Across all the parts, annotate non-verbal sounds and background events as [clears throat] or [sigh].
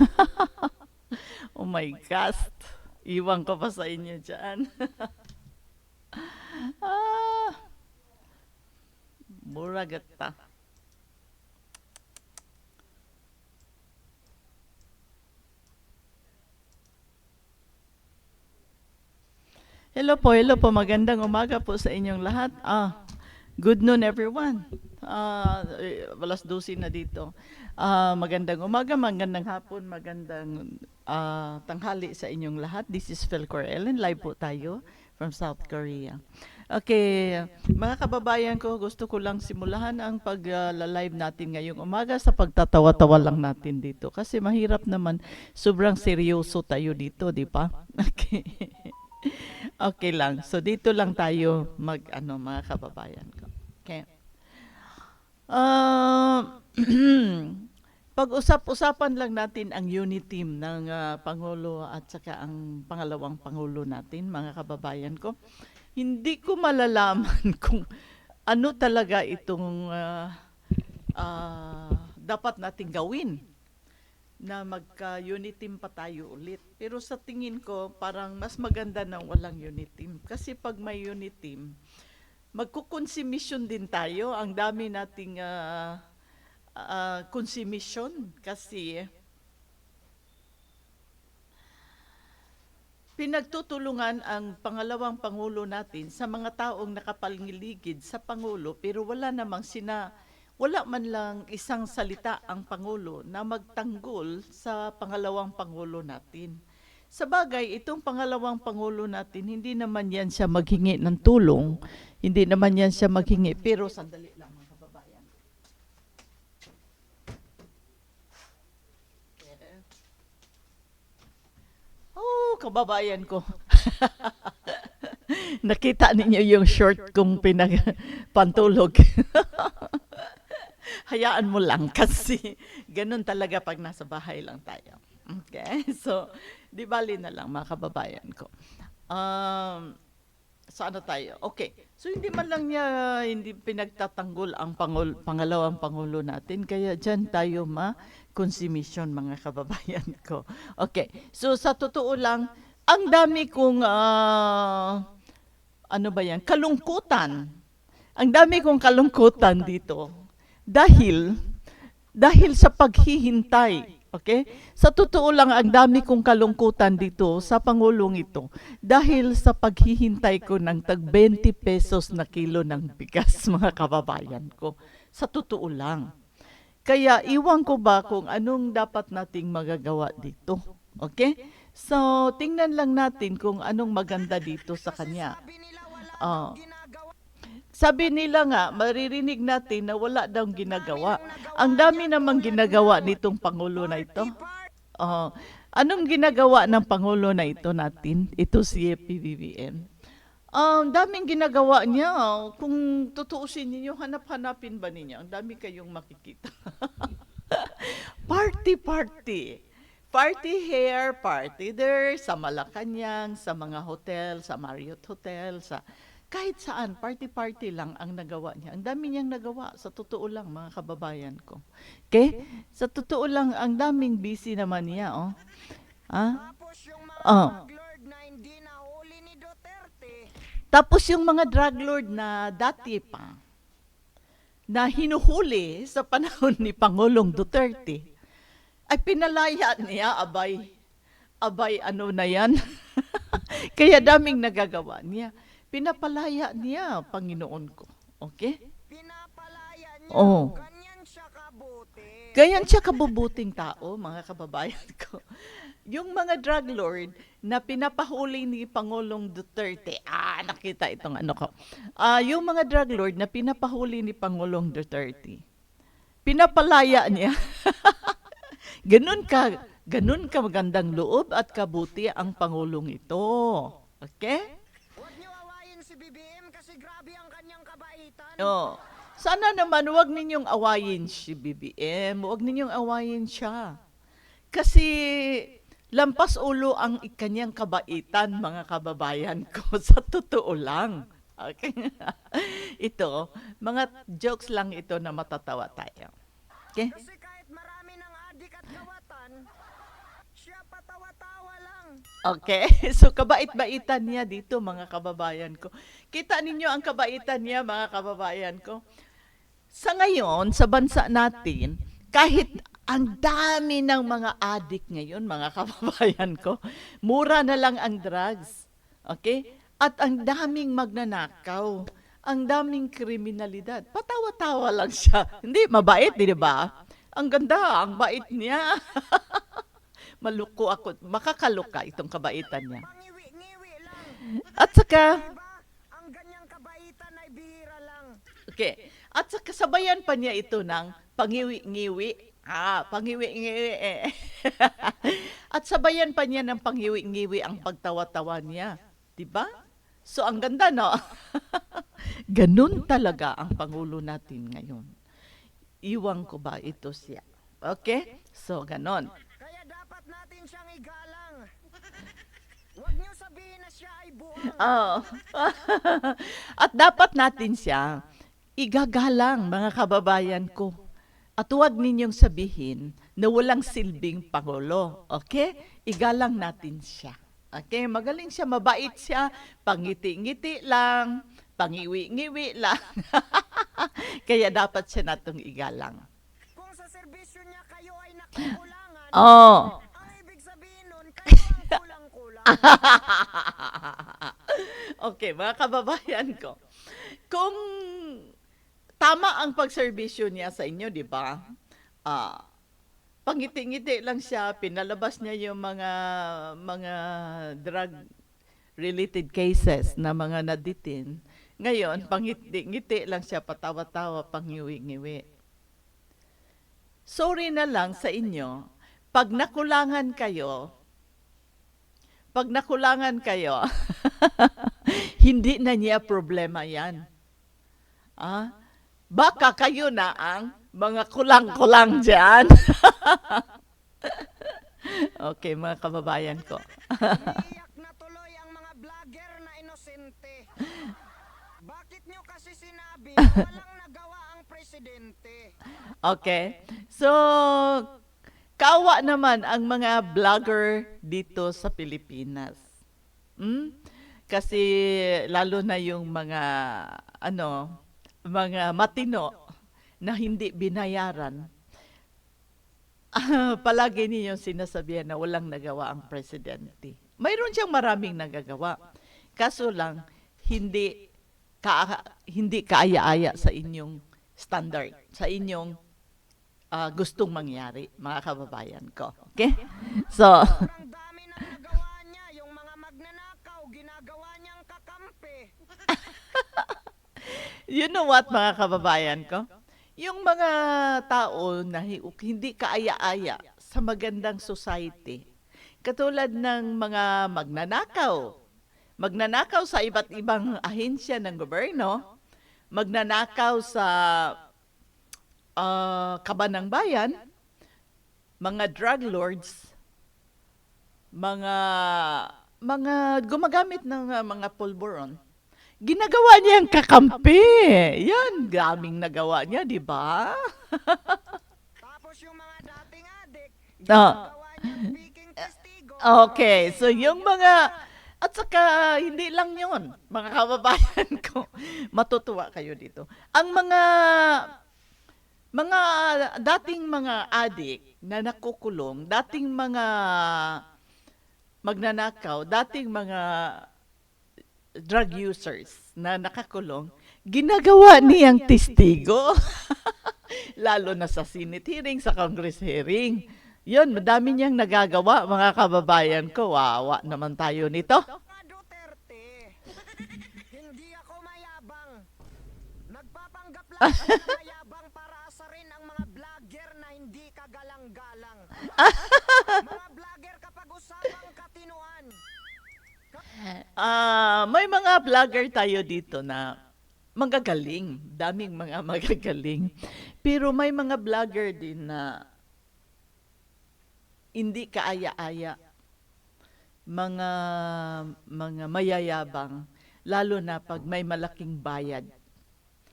[laughs] oh my gosh. Iwan ko pa sa inyo dyan. [laughs] ah, mura gata. Hello po, hello po. Magandang umaga po sa inyong lahat. Ah, good noon everyone. Eh, alas 12 na dito. Ah, magandang umaga, magandang hapon, magandang ah, tanghali sa inyong lahat. This is Phil Ellen. Live po tayo from South Korea. Okay, mga kababayan ko, gusto ko lang simulahan ang pag-live natin ngayong umaga sa pagtatawa-tawa lang natin dito. Kasi mahirap naman, sobrang seryoso tayo dito, di ba? [laughs] Okay. Okay lang. So dito lang tayo mag ano mga kababayan ko. Okay. Uh, [clears throat] pag-usap-usapan lang natin ang unit team ng ah, Pangulo at saka ang pangalawang Pangulo natin, mga kababayan ko. Hindi ko malalaman [laughs] kung ano talaga itong ah, ah, dapat nating gawin na magka-unit team pa tayo ulit. Pero sa tingin ko, parang mas maganda nang walang unit team. Kasi pag may unit team, magkukonsumisyon din tayo. Ang dami nating ah, ah, konsumisyon kasi pinagtutulungan ang pangalawang pangulo natin sa mga taong nakapalingiligid sa pangulo pero wala namang sina wala man lang isang salita ang pangulo na magtanggol sa pangalawang pangulo natin. Sa bagay, itong pangalawang pangulo natin, hindi naman yan siya maghingi ng tulong, hindi naman yan siya maghingi, pero sandali lang mga kababayan. Oh, kababayan ko. [laughs] Nakita ninyo yung short kong pinagpantulog. [laughs] Hayaan mo lang kasi ganun talaga pag nasa bahay lang tayo. Okay? So, di bali na lang mga kababayan ko. Um, saan tayo? Okay. So, hindi man lang niya hindi pinagtatanggol ang pangul, pangalawang pangulo natin. Kaya dyan tayo ma-consumption mga kababayan ko. Okay. So, sa totoo lang, ang dami kong ah, ano ba yan? Kalungkutan. Ang dami kong kalungkutan dito. Dahil, dahil sa paghihintay. Okay? Sa totoo lang, ang dami kong kalungkutan dito sa Pangulong ito. Dahil sa paghihintay ko ng tag 20 pesos na kilo ng bigas, [laughs] mga kababayan ko. Sa totoo lang. Kaya iwan ko ba kung anong dapat nating magagawa dito. Okay? So, tingnan lang natin kung anong maganda dito sa kanya. Ah. Sabi nila nga, maririnig natin na wala daw ginagawa. Ang dami namang ginagawa nitong Pangulo na ito. Ah, anong ginagawa ng Pangulo na ito natin? Ito si PBBM. Ang daming ginagawa niya. Kung tutuusin ninyo, hanap-hanapin ba ninyo? Ang dami kayong makikita. [laughs] party, party. Party here, party there, sa Malacanang, sa mga hotel, sa Marriott Hotel, sa kahit saan, party-party lang ang nagawa niya. Ang dami niyang nagawa, sa totoo lang, mga kababayan ko. Okay? Sa totoo lang, ang daming busy naman niya, oh. Ah? Yung mga Oh. Tapos yung mga drug lord na dati pa, na hinuhuli sa panahon ni Pangulong Duterte, ay pinalaya niya, abay, abay ano na yan. [laughs] Kaya daming nagagawa niya. Pinapalaya niya, Panginoon ko. Okay? pinapalaya niya. Oh. Ganyan siya kabuti. Ganyan siya kabubuting tao, mga kababayan ko. Yung mga drug lord na pinapahuli ni Pangulong Duterte, ah, nakita itong ano ko. Ah, yung mga drug lord na pinapahuli ni Pangulong Duterte, pinapalaya niya. [laughs] ganun ka, ganun ka magandang loob at kabuti ang Pangulong ito. Okay? Huwag niyo awayin si BBM kasi grabe ang Oh. Sana naman wag ninyong awayin si BBM, wag ninyong awayin siya. Kasi lampas ulo ang kanyang kabaitan, mga kababayan ko, [laughs] sa totoo lang. Okay? [laughs] ito, mga jokes lang ito na matatawa tayo. Okay? Kasi kahit marami ng adik at gawatan, Siya patawa-tawa lang. Okay? [laughs] So, kabait-baitan niya dito, mga kababayan ko. Kita ninyo ang kabaitan niya, mga kababayan ko. Sa ngayon, sa bansa natin, kahit ang dami ng mga adik ngayon, mga kababayan ko, mura na lang ang drugs. Okay? At ang daming magnanakaw. Ang daming kriminalidad. Patawa-tawa lang siya. Hindi, mabait, di ba? Ang ganda, ang bait niya. [laughs] Maluko ako. Makakaluka itong kabaitan niya. At saka, Diba? Ang ganyang kabaitan ay bihira lang. okay, at saka sabayan pa niya ito ng pangiwi-ngiwi. Ah, pangiwi-ngiwi eh. [laughs] at sabayan pa niya ng pangiwi-ngiwi ang pagtawa-tawa niya. 'Di ba? So, ang ganda, no? [laughs] Ganun talaga ang Pangulo natin ngayon. Iwan ko ba ito siya? Okay? So, ganon. Natin siyang igalang. Huwag niyo sabihin na siya ay buang. Oo. [laughs] At dapat natin siya igagalang, mga kababayan ko. At huwag ninyong sabihin na walang silbing Pangulo. Okay? Igalang natin siya. Okay? Magaling siya, mabait siya, pangiti-ngiti lang, pangiwi-ngiwi lang. [laughs] Kaya dapat siya natong igalang. Kung sa serbisyo niya kayo ay nakukulangan, Oh. ang ibig sabihin nun, kayo ang kulang-kulang. [laughs] okay, mga kababayan ko. Kung tama ang pagserbisyo niya sa inyo, di ba? Ah, pangiti-ngiti lang siya, pinalabas niya yung mga mga drug related cases na mga naditin. Ngayon, pangiti-ngiti lang siya, patawa-tawa, pangiwi-ngiwi. Sorry na lang sa inyo, pag nakulangan kayo, pag nakulangan kayo, [laughs] hindi na niya problema yan. Ah? Baka kayo na ang mga kulang-kulang dyan. [laughs] okay, mga kababayan ko. Iiyak na tuloy ang mga vlogger na inosente. Bakit niyo kasi sinabi na walang nagawa ang presidente? Okay? So, kawa naman ang mga vlogger dito sa Pilipinas. Hmm? Kasi lalo na yung mga ano, mga matino na hindi binayaran. Ah, palagi niyo sinasabihan na walang nagawa ang presidente. Mayroon siyang maraming nagagawa. Kaso lang hindi ka, hindi kaaya-aya sa inyong standard, sa inyong ah, gustong mangyari, mga kababayan ko. Okay? So, [laughs] you know what, mga kababayan ko? Yung mga tao na hi- hindi kaaya-aya sa magandang society, katulad ng mga magnanakaw, magnanakaw sa iba't ibang ahensya ng gobyerno, magnanakaw sa ah, kaban ng bayan, mga drug lords, mga mga gumagamit ng ah, mga pulburon. Ginagawa niya ang kakampi. Yan, daming nagawa niya, di ba? Tapos yung mga dating adik, Ah. ginagawa. Okay, so yung mga at saka hindi lang 'yon, mga kababayan [laughs] ko. Matutuwa kayo dito. Ang mga mga dating mga adik na nakukulong, dating mga magnanakaw, dating mga drug users na nakakulong, ginagawa niyang testigo. [laughs] Lalo na sa Senate hearing, sa Congress hearing. Yun, madami niyang nagagawa, mga kababayan ko. Wawa naman tayo nito. [laughs] Hindi ako mayabang. Nagpapanggap lang [laughs] kagalang-galang. [laughs] mga vlogger kapag usapang katinuan. Ah, may mga vlogger tayo dito na magagaling. Daming mga [laughs] magagaling. Pero may mga vlogger din na hindi kaaya-aya. Mga mga mayayabang lalo na pag may malaking bayad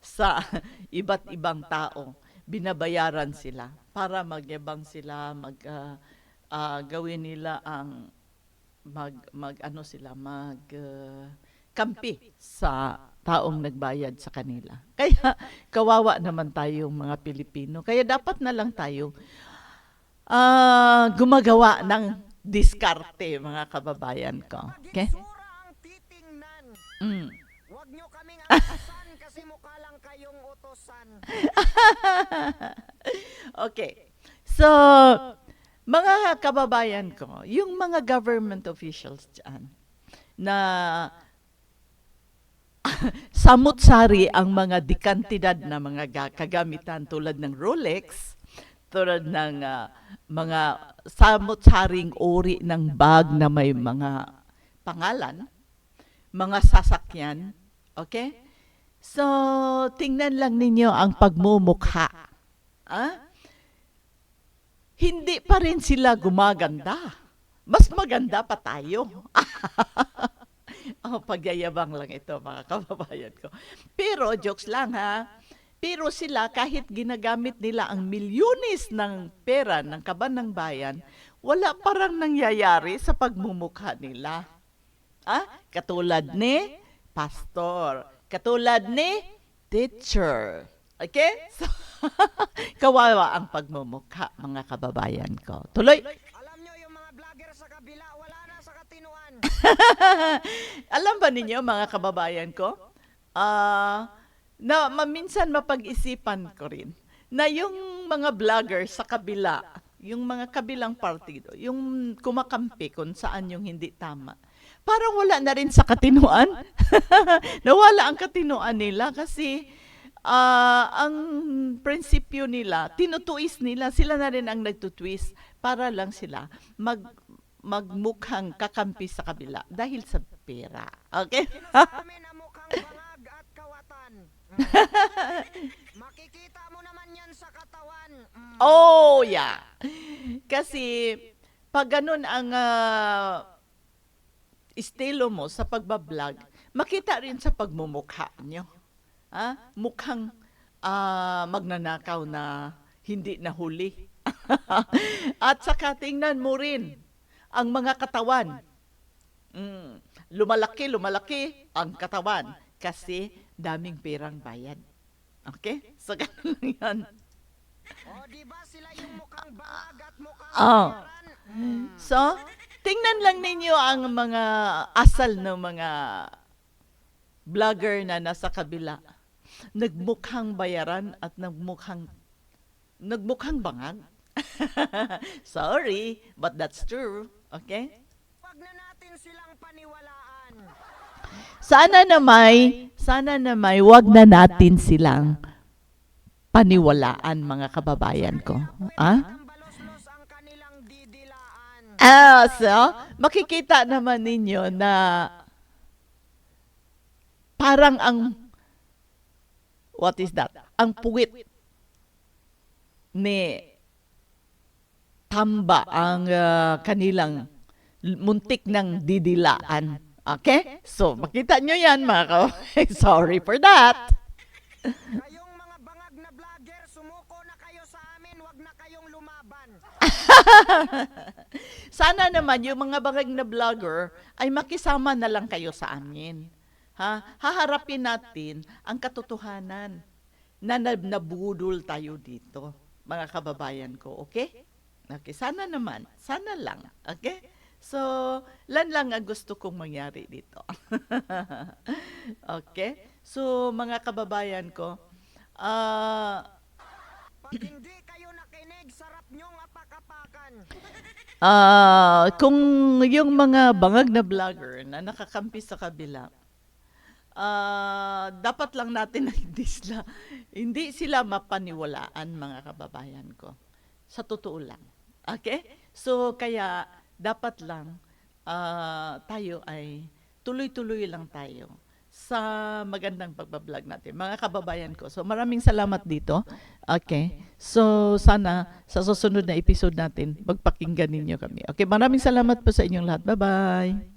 sa [laughs] iba't ibang tao. Binabayaran sila para magyabang sila, mag ah, ah, gawin nila ang mag mag ano sila mag ah, kampi sa taong nagbayad sa kanila. [laughs] Kaya kawawa naman tayong mga Pilipino. Kaya dapat na lang tayo ah, gumagawa ng diskarte mga kababayan ko. Okay? Mm. Huwag nyo kaming [laughs] atasan kasi mukha lang kayong utosan. [laughs] Okay. So, mga kababayan ko, yung mga government officials dyan, na [laughs] samut-sari ang mga dikantidad na mga ga- kagamitan tulad ng Rolex, tulad ng ah, mga samut-saring uri ng bag na may mga pangalan, mga sasakyan, okay? So, tingnan lang ninyo ang pagmumukha. Ah? Hindi pa rin sila gumaganda. Mas maganda pa tayo. [laughs] oh, pagyayabang lang ito, mga kababayan ko. Pero, jokes lang ha. Pero sila, kahit ginagamit nila ang milyones ng pera ng kaban ng bayan, wala parang nangyayari sa pagmumukha nila. Ah, katulad ni pastor, katulad ni teacher. Okay? So, [laughs] kawawa ang pagmumukha, mga kababayan ko. Tuloy. Alam nyo yung mga vlogger sa kabila, wala na sa katinuan. [laughs] Alam ba ninyo, mga kababayan ko? Ah, na maminsan mapag-isipan ko rin na yung mga vlogger sa kabila, yung mga kabilang partido, yung kumakampi kung saan yung hindi tama, parang wala na rin sa katinuan. [laughs] Nawala ang katinuan nila kasi ah, ang prinsipyo nila, tinutuis nila, sila na rin ang nagtutwist para lang sila mag magmukhang kakampi sa kabila dahil sa pera. Okay? [laughs] Makikita mo naman yan sa katawan. Mm. Oh, yeah. Kasi, pag ganun ang ah, estilo mo sa pagbablog, makita rin sa pagmumukha nyo. Ah, mukhang ah, magnanakaw na hindi nahuli. [laughs] At saka tingnan mo rin ang mga katawan. Mm, lumalaki, lumalaki ang katawan kasi daming perang bayad. Okay? So, [laughs] ganun lang yan. O, di ba sila yung mukhang bangag at mukhang Oh. So, tingnan lang ninyo ang mga asal ng mga vlogger na nasa kabila. Nagmukhang bayaran at nagmukhang nagmukhang bangag. [laughs] Sorry, but that's true. Okay? Huwag na natin silang paniwalaan. Sana na may, sana na may, wag na natin silang paniwalaan mga kababayan ko. Ah? Ah, so, makikita naman ninyo na parang ang what is that? Ang puwit ni Tamba ang ah, kanilang muntik ng didilaan. Okay? So, makita nyo yan, mga kababayan. [laughs] Sorry for that. Kayong mga bangag na vlogger, sumuko na kayo sa amin, wag na kayong lumaban. [laughs] Sana naman yung mga bangag na vlogger ay makisama na lang kayo sa amin. Ha? Haharapin natin ang katotohanan na nab- nabudol tayo dito, mga kababayan ko, okay? Okay, sana naman, sana lang, okay? So, lan lang ang gusto kong mangyari dito. [laughs] okay? So, mga kababayan ko, ah, Pag hindi kayo nakinig, sarap nyong Ah, kung yung mga bangag na vlogger na nakakampi sa kabila, ah, dapat lang natin na hindi sila, hindi sila mapaniwalaan mga kababayan ko. Sa totoo lang. Okay? So, kaya dapat lang ah, tayo ay tuloy-tuloy lang tayo sa magandang pagbablog natin. Mga kababayan ko. So, maraming salamat dito. Okay. So, sana sa susunod na episode natin, magpakinggan ninyo kami. Okay, maraming salamat po sa inyong lahat. Bye-bye.